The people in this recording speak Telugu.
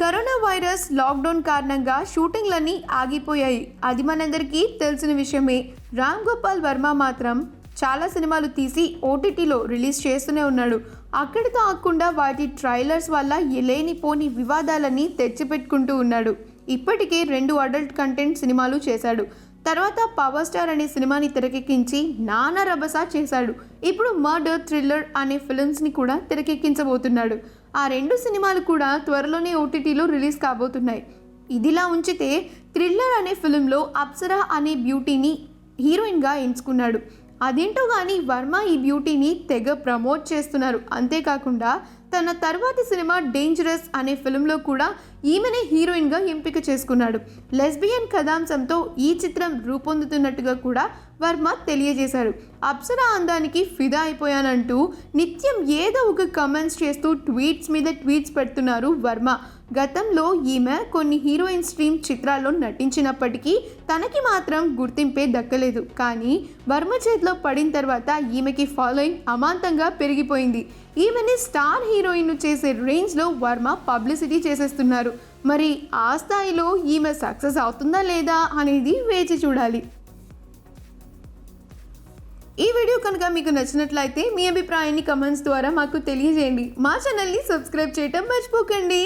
కరోనా వైరస్ లాక్డౌన్ కారణంగా షూటింగ్లన్నీ ఆగిపోయాయి. అది మనందరికీ తెలిసిన విషయమే. రామ్ గోపాల్ వర్మ మాత్రం చాలా సినిమాలు తీసి ఓటీటీలో రిలీజ్ చేస్తూనే ఉన్నాడు. అక్కడితో ఆకుండా వాటి ట్రైలర్స్ వల్ల లేనిపోని వివాదాలన్నీ తెచ్చిపెట్టుకుంటూ ఉన్నాడు. ఇప్పటికే రెండు అడల్ట్ కంటెంట్ సినిమాలు చేశాడు. తర్వాత పవర్ స్టార్ అనే సినిమాని తెరకెక్కించి నానా రభస చేశాడు. ఇప్పుడు మర్డర్ థ్రిల్లర్ అనే ఫిల్మ్స్ని కూడా తెరకెక్కించబోతున్నాడు. ఆ రెండు సినిమాలు కూడా త్వరలోనే ఓటీటీలో రిలీజ్ కాబోతున్నాయి. ఇదిలా ఉంచితే థ్రిల్లర్ అనే ఫిలింలో అప్సరా అనే బ్యూటీని హీరోయిన్గా ఎంచుకున్నాడు. అదేంటో కానీ వర్మ ఈ బ్యూటీని తెగ ప్రమోట్ చేస్తున్నారు. అంతేకాకుండా తన తర్వాతి సినిమా డేంజరస్ అనే ఫిలింలో కూడా ఈమెనే హీరోయిన్గా ఎంపిక చేసుకున్నాడు. లెస్బియన్ కథాంశంతో ఈ చిత్రం రూపొందుతున్నట్టుగా కూడా వర్మ తెలియజేశారు. అప్సరా అందానికి ఫిదా అయిపోయానంటూ నిత్యం ఏదో ఒక కమెంట్స్ చేస్తూ ట్వీట్స్ మీద ట్వీట్స్ పెడుతున్నారు వర్మ. గతంలో ఈమె కొన్ని హీరోయిన్ స్ట్రీమ్ చిత్రాల్లో నటించినప్పటికీ తనకి మాత్రం గుర్తింపే దక్కలేదు. కానీ వర్మ చేతిలో పడిన తర్వాత ఈమెకి ఫాలోయింగ్ అమాంతంగా పెరిగిపోయింది. ఈమెని స్టార్ హీరో హీరోయిన్ చేసే రేంజ్లో వర్మ పబ్లిసిటీ చేసేస్తున్నారు. మరి ఆ స్థాయిలో ఈమె సక్సెస్ అవుతుందా లేదా అనేది వేచి చూడాలి. ఈ వీడియో కనుక మీకు నచ్చినట్లయితే మీ అభిప్రాయాన్ని కమెంట్స్ ద్వారా మాకు తెలియజేయండి. మా ఛానల్ని సబ్స్క్రైబ్ చేయటం మర్చిపోకండి.